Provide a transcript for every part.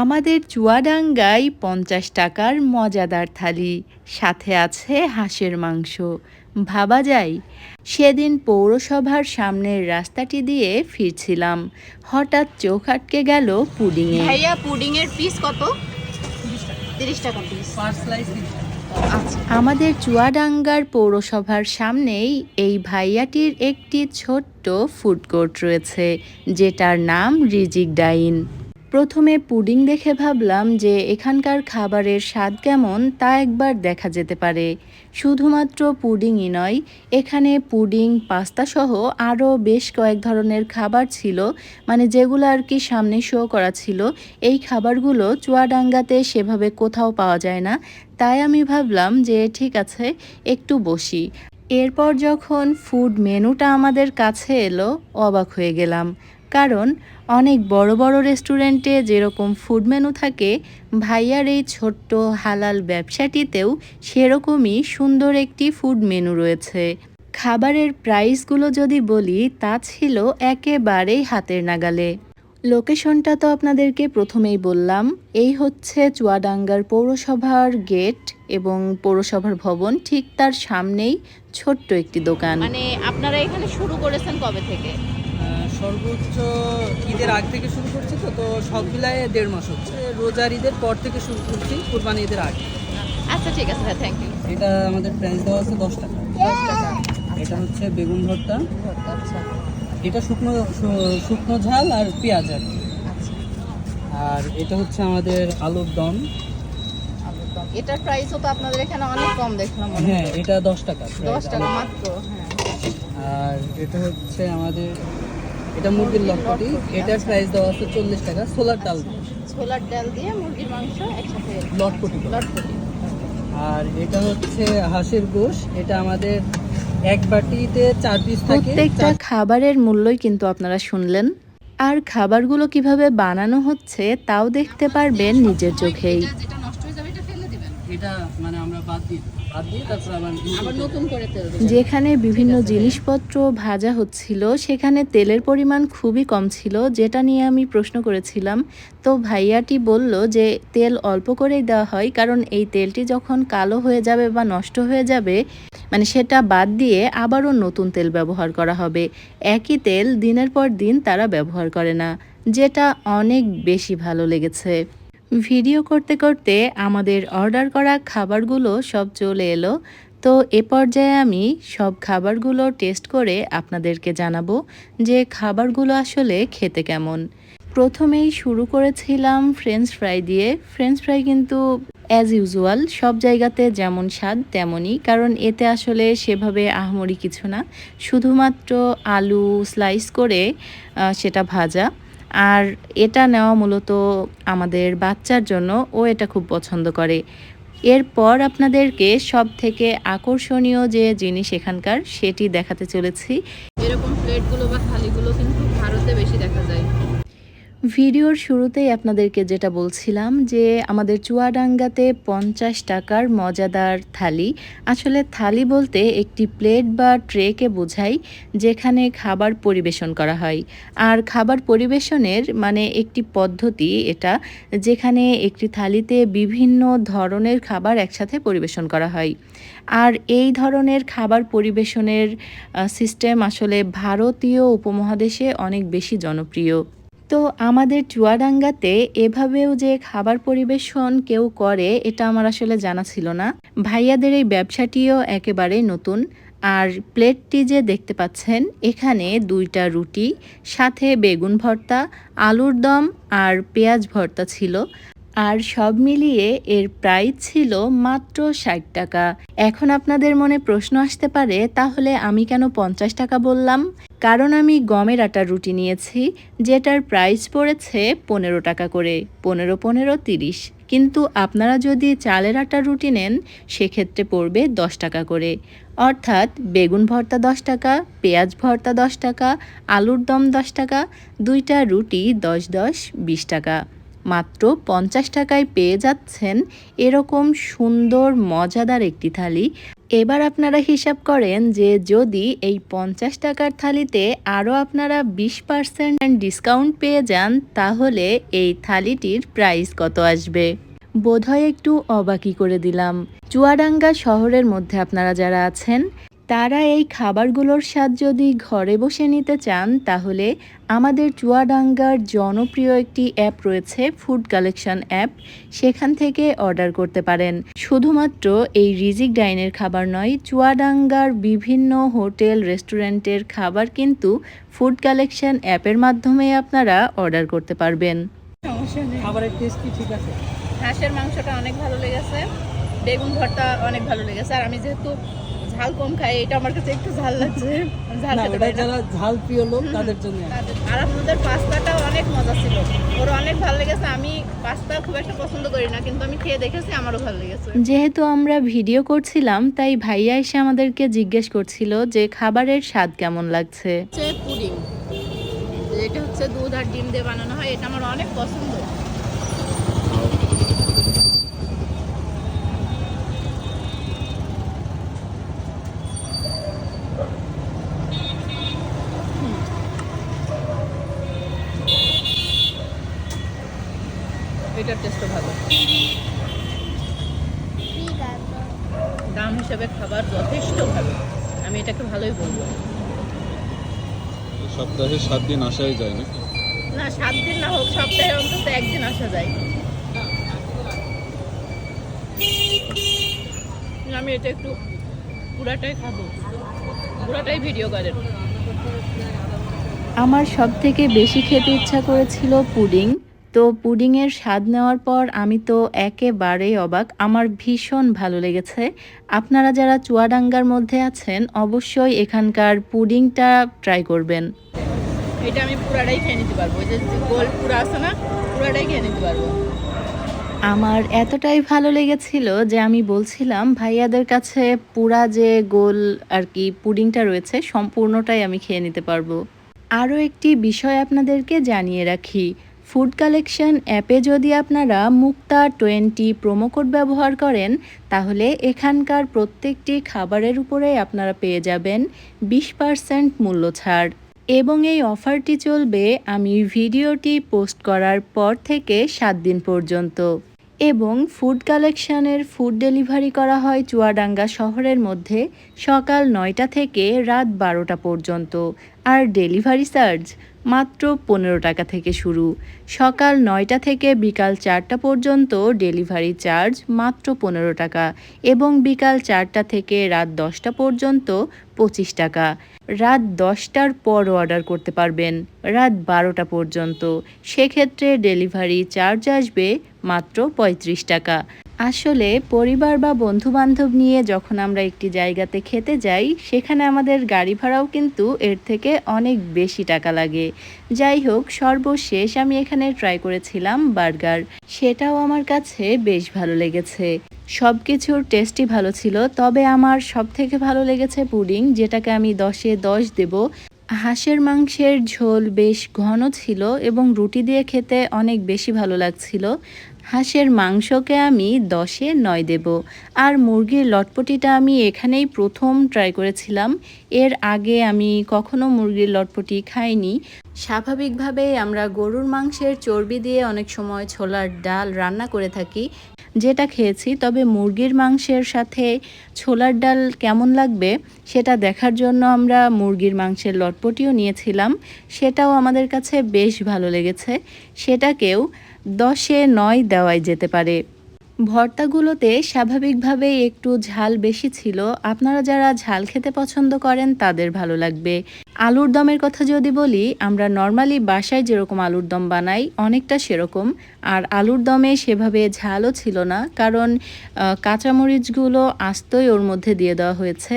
আমাদের চুয়াডাঙ্গায় পঞ্চাশ টাকার মজাদার থালি সাথে আছে হাঁসের মাংস। ভাবা যায় সেদিন পৌরসভার সামনের রাস্তাটি দিয়ে ফিরছিলাম। হঠাৎ চোখ আটকে গেল পুডিংয়ে। ভাইয়া পুডিং এর পিস কত? তিরিশ টাকা। পিস পার স্লাইস আচ্ছা। আমাদের চুয়াডাঙ্গার পৌরসভার সামনেই এই ভাইয়াটির একটি ছোট্ট ফুড কোর্ট রয়েছে যেটার নাম রিজিক ডাইন। প্রথমে পুডিং দেখে ভাবলাম যে এখানকার খাবারের স্বাদ কেমন তা একবার দেখা যেতে পারে। শুধুমাত্র পুডিংই নয়, এখানে পুডিং, পাস্তা সহ আরও বেশ কয়েক ধরনের খাবার ছিল মানে যেগুলো আর কি সামনে শো করা ছিল। এই খাবারগুলো চুয়াডাঙ্গাতে সেভাবে কোথাও পাওয়া যায় না, তাই আমি ভাবলাম যে ঠিক আছে, একটু বসি। এরপর যখন ফুড মেনুটা আমাদের কাছে এলো, অবাক হয়ে গেলাম। কারণ অনেক বড় বড় রেস্টুরেন্টে যেরকম ফুড মেনু থাকে, ভাইয়ার এই ছোট্ট হালাল ব্যবসাটিতেও সেরকমই সুন্দর একটি ফুড মেনু রয়েছে। খাবারের প্রাইসগুলো যদি বলি, তা ছিল একেবারেই হাতের নাগালে। লোকেশনটা তো আপনাদেরকে প্রথমেই বললাম, এই হচ্ছে চুয়াডাঙ্গার পৌরসভার গেট এবং পৌরসভার ভবন, ঠিক তার সামনেই ছোট্ট একটি দোকান। মানে আপনারা এখানে শুরু করেছেন কবে থেকে? সর্বোচ্চ ঈদের আগ থেকে শুরু করছি তো তো সব মিলায় দেড় মাস হচ্ছে। রোজার ঈদের পর থেকে শুরু করছি কোরবানি ঈদের আগে। আচ্ছা ঠিক আছে ভাই থ্যাংক ইউ এটা আমাদের প্রাইস দেওয়া আছে দশ টাকা। দশ টাকা এটা হচ্ছে বেগুন ভর্তা। আচ্ছা। এটা শুকনো শুকনো ঝাল আর পেঁয়াজ আর আচ্ছা। আর এটা হচ্ছে আমাদের আলুর দম। আলুর দম। এটার প্রাইসও তো আপনাদের এখানে অনেক কম দেখলাম হ্যাঁ। এটা দশ টাকা। দশ টাকা মাত্র হ্যাঁ। আর এটা হচ্ছে আমাদের এটা মুরগির লটপটি এটার প্রাইস দেওয়া আছে চল্লিশ টাকা সোলার ডাল ছোলার ডাল দিয়ে মুরগির মাংস একসাথে লটপটি। লটপটি। আর এটা হচ্ছে হাঁসের গোশ। এটা আমাদের এক বাটিতে চার পিস থাকে। প্রত্যেকটা খাবারের মূল্যই কিন্তু আপনারা শুনলেন। আর খাবারগুলো কীভাবে বানানো হচ্ছে তাও দেখতে পারবেন নিজের চোখেই। যেটা নষ্ট হয়ে যাবে এটা ফেলে দিবেন। এটা মানে আমরা বাদ দিই। বাদ দিয়ে যেখানে বিভিন্ন জিনিসপত্র ভাজা হচ্ছিল সেখানে তেলের পরিমাণ খুবই কম ছিল যেটা নিয়ে আমি প্রশ্ন করেছিলাম। তো ভাইয়াটি বলল যে তেল অল্প করেই দেওয়া হয় কারণ এই তেলটি যখন কালো হয়ে যাবে বা নষ্ট হয়ে যাবে মানে সেটা বাদ দিয়ে আবারও নতুন তেল ব্যবহার করা হবে। একই তেল দিনের পর দিন তারা ব্যবহার করে না যেটা অনেক বেশি ভালো লেগেছে। ভিডিও করতে করতে আমাদের অর্ডার করা খাবারগুলো সব চলে এলো। তো এ পর্যায়ে আমি সব খাবারগুলো টেস্ট করে আপনাদেরকে জানাব যে খাবারগুলো আসলে খেতে কেমন। প্রথমেই শুরু করেছিলাম ফ্রেঞ্চ ফ্রাই দিয়ে। ফ্রেঞ্চ ফ্রাই কিন্তু অ্যাজ ইউজুয়াল সব জায়গাতে যেমন স্বাদ তেমনই, কারণ এতে আসলে সেভাবে আহমরি কিছু না। শুধুমাত্র আলু স্লাইস করে সেটা ভাজা। আর এটা নেওয়া মূলত আমাদের বাচ্চার জন্য ও এটা খুব পছন্দ করে। এরপর আপনাদেরকে সব থেকে আকর্ষণীয় যে জিনিস এখানকার, সেটি দেখাতে চলেছি। এরকম প্লেটগুলো বা থালিগুলো কিন্তু ভারতে বেশি দেখা যায় ভিডিওর শুরুতেই আপনাদেরকে যেটা বলছিলাম যে আমাদের চুয়াডাঙ্গাতে পঞ্চাশ টাকার মজাদার থালি। আসলে থালি বলতে একটি প্লেট বা ট্রেকে বোঝাই যেখানে খাবার পরিবেশন করা হয়। আর খাবার পরিবেশনের মানে একটি পদ্ধতি এটা, যেখানে একটি থালিতে বিভিন্ন ধরনের খাবার একসাথে পরিবেশন করা হয়। আর এই ধরনের খাবার পরিবেশনের সিস্টেম আসলে ভারতীয় উপমহাদেশে অনেক বেশি জনপ্রিয়। তো আমাদের চুয়াডাঙ্গাতে এভাবেও যে খাবার পরিবেশন কেউ করে, এটা আমার আসলে জানা ছিল না। ভাইয়াদের এই ব্যবসাটিও একেবারে নতুন। আর প্লেটটি যে দেখতে পাচ্ছেন, এখানে দুইটা রুটি, সাথে বেগুন ভর্তা, আলুর দম আর পেঁয়াজ ভর্তা ছিল। আর সব মিলিয়ে এর প্রাইস ছিল মাত্র ষাট টাকা। এখন আপনাদের মনে প্রশ্ন আসতে পারে, তাহলে আমি কেন পঞ্চাশ টাকা বললাম? কারণ আমি গমের আটার রুটি নিয়েছি, যেটার প্রাইস পড়েছে পনেরো টাকা করে, পনেরো পনেরো তিরিশ। কিন্তু আপনারা যদি চালের আটার রুটি নেন, সেক্ষেত্রে পড়বে দশ টাকা করে। অর্থাৎ বেগুন ভর্তা দশ টাকা, পেঁয়াজ ভর্তা দশ টাকা, আলুর দম দশ টাকা, দুইটা রুটি দশ দশ, বিশ টাকা। মাত্র পঞ্চাশ টাকায় পেয়ে যাচ্ছেন এরকম সুন্দর, মজাদার একটি থালি। এবার আপনারা হিসাব করেন যে যদি এই পঞ্চাশ টাকার থালিতে আরও আপনারা বিশ পার্সেন্ট ডিসকাউন্ট পেয়ে যান, তাহলে এই থালিটির প্রাইস কত আসবে? বোধহয় একটু অবাকি করে দিলাম। চুয়াডাঙ্গা শহরের মধ্যে আপনারা যারা আছেন তারা এই খাবারগুলোর স্বাদ যদি ঘরে বসে নিতে চান তাহলে আমাদের চুয়াডাঙ্গার জনপ্রিয় একটি অ্যাপ রয়েছে ফুড কালেকশন অ্যাপ। সেখান থেকে অর্ডার করতে পারেন। শুধুমাত্র এই রিজিক ডাইনের খাবার নয় চুয়াডাঙ্গার বিভিন্ন হোটেল রেস্টুরেন্টের খাবার কিন্তু ফুড কালেকশন অ্যাপের মাধ্যমে আপনারা অর্ডার করতে পারবেন। খাবারের টেস্ট কি ঠিক আছে। হাঁসের মাংসটা অনেক ভালো লেগেছে। বেগুন ভর্তা অনেক ভালো লেগেছে। আর আমি যেহেতু ঝাল কম খাই এটা আমার কাছে একটু ঝাল লাগছে। ঝাল খেতে পারি যারা ঝাল প্রিয় লোক তাদের জন্য আর আপনাদের পাস্তাটাও অনেক মজা ছিল। ওর অনেক ভালো লেগেছে আমি পাস্তা খুব একটা পছন্দ করি না কিন্তু আমি খেয়ে দেখেছি আমারও ভালো লেগেছে। যেহেতু আমরা ভিডিও করছিলাম তাই ভাইয়া এসে আমাদেরকে জিজ্ঞেস করছিল যে খাবারের স্বাদ কেমন লাগছে। পুডিং। যেটা হচ্ছে দুধ আর ডিম দিয়ে বানানো হয় এটা আমার অনেক পছন্দ এটার টেস্টও ভালো দাম হিসাবে খাবার যথেষ্ট ভালো আমি এটাকে ভালোই বলব। সপ্তাহে সাত দিন আসাই যায় নাকি? না সাত দিন না হোক সপ্তাহে অন্তত একদিন আসা যায়। আমি এটা একটু পুরাটাই খাব। পুরাটাই ভিডিও করেন আমার সব থেকে বেশি খেতে ইচ্ছা করেছিল পুডিং। তো পুডিংয়ের স্বাদ নেওয়ার পর আমি তো একেবারেই অবাক। আমার ভীষণ ভালো লেগেছে। আপনারা যারা চুয়াডাঙ্গার মধ্যে আছেন অবশ্যই এখানকার পুডিংটা ট্রাই করবেন। এটা আমি পুরাটাই খেয়ে নিতে পারব। যে গোল পুরা আছে না পুরাটাই খেয়ে নিতে পারব। আমার এতটাই ভালো লেগেছিল যে আমি বলছিলাম ভাইয়াদের কাছে পুরা যে গোল আর কি পুডিংটা রয়েছে সম্পূর্ণটাই আমি খেয়ে নিতে পারব। আরও একটি বিষয় আপনাদেরকে জানিয়ে রাখি। ফুড কালেকশন অ্যাপে যদি আপনারা মুক্তা টোয়েন্টি প্রোমো কোড ব্যবহার করেন, তাহলে এখানকার প্রত্যেকটি খাবারের উপরে আপনারা পেয়ে যাবেন বিশ পার্সেন্ট মূল্য ছাড়। এবং এই অফারটি চলবে আমি ভিডিওটি পোস্ট করার পর থেকে সাত দিন পর্যন্ত। এবং ফুড কালেকশনের ফুড ডেলিভারি করা হয় চুয়াডাঙ্গা শহরের মধ্যে সকাল নয়টা থেকে রাত বারোটা পর্যন্ত। আর ডেলিভারি চার্জ মাত্র পনেরো টাকা থেকে শুরু। সকাল নয়টা থেকে বিকাল চারটা পর্যন্ত ডেলিভারি চার্জ মাত্র পনেরো টাকা এবং বিকাল চারটা থেকে রাত দশটা পর্যন্ত পঁচিশ টাকা। রাত দশটার পর অর্ডার করতে পারবেন, রাত বারোটা পর্যন্ত। সেক্ষেত্রে ডেলিভারি চার্জ আসবে মাত্র পঁয়ত্রিশ টাকা। আসলে পরিবার বা বন্ধু বান্ধব নিয়ে যখন আমরা একটি জায়গাতে খেতে যাই, সেখানে আমাদের গাড়ি ভাড়াও কিন্তু এর থেকে অনেক বেশি টাকা লাগে। যাই হোক, সর্বশেষ আমি এখানে ট্রাই করেছিলাম বার্গার। সেটাও আমার কাছে বেশ ভালো লেগেছে। সব কিছুর টেস্টই ভালো ছিল, তবে আমার সব থেকে ভালো লেগেছে পুডিং, যেটাকে আমি দশে দশ দেব। হাঁসের মাংসের ঝোল বেশ ঘন ছিল এবং রুটি দিয়ে খেতে অনেক বেশি ভালো লাগছিল। হাঁসের মাংসকে আমি দশে নয় দেব, আর মুরগির লটপটিটা আমি এখানেই প্রথম ট্রাই করেছিলাম। এর আগে আমি কখনো মুরগির লটপটি খাইনি। স্বাভাবিকভাবে আমরা গরুর মাংসের চর্বি দিয়ে অনেক সময় ছোলার ডাল রান্না করে থাকি, যেটা খেয়েছি। তবে মুরগির মাংসের সাথে ছোলার ডাল কেমন লাগবে, সেটা দেখার জন্য আমরা মুরগির মাংসের লটপটিও নিয়েছিলাম। সেটাও আমাদের কাছে বেশ ভালো লেগেছে। সেটাকেও দশে নয় দেওয়াই যেতে পারে। ভর্তাগুলোতে স্বাভাবিকভাবেই একটু ঝাল বেশি ছিল। আপনারা যারা ঝাল খেতে পছন্দ করেন, তাদের ভালো লাগবে। আলুর দমের কথা যদি বলি, আমরা নর্মালি বাসায় যেরকম আলুর দম বানাই, অনেকটা সেরকম। আর আলুর দমে সেভাবে ঝালও ছিল না, কারণ কাঁচামরিচগুলো আস্তই ওর মধ্যে দিয়ে দেওয়া হয়েছে।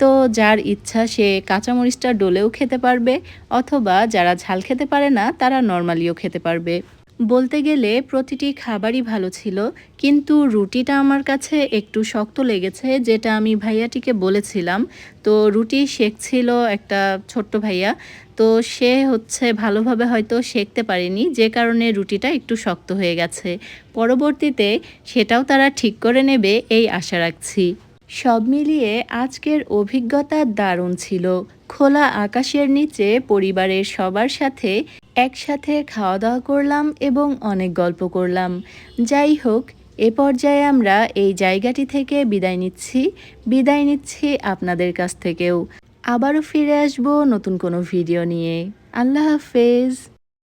তো যার ইচ্ছা সে কাঁচামরিচটা ডলেও খেতে পারবে, অথবা যারা ঝাল খেতে পারে না, তারা নর্মালিও খেতে পারবে। বলতে গেলে প্রতিটি খাবারই ভালো ছিল, কিন্তু রুটিটা আমার কাছে একটু শক্ত লেগেছে, যেটা আমি ভাইয়াটিকে বলেছিলাম। তো রুটি শেখছিল একটা ছোট্ট ভাইয়া, তো সে হচ্ছে ভালোভাবে হয়তো সেঁকতে পারেনি, যে কারণে রুটিটা একটু শক্ত হয়ে গেছে। পরবর্তীতে সেটাও তারা ঠিক করে নেবে, এই আশা রাখছি। সব মিলিয়ে আজকের অভিজ্ঞতা দারুণ ছিল। খোলা আকাশের নিচে পরিবারের সবার সাথে একসাথে খাওয়া দাওয়া করলাম এবং অনেক গল্প করলাম। যাই হোক, এ পর্যায়ে আমরা এই জায়গাটি থেকে বিদায় নিচ্ছি। বিদায় নিচ্ছি আপনাদের কাছ থেকেও। আবারও ফিরে আসব নতুন কোনো ভিডিও নিয়ে। আল্লাহ হাফেজ।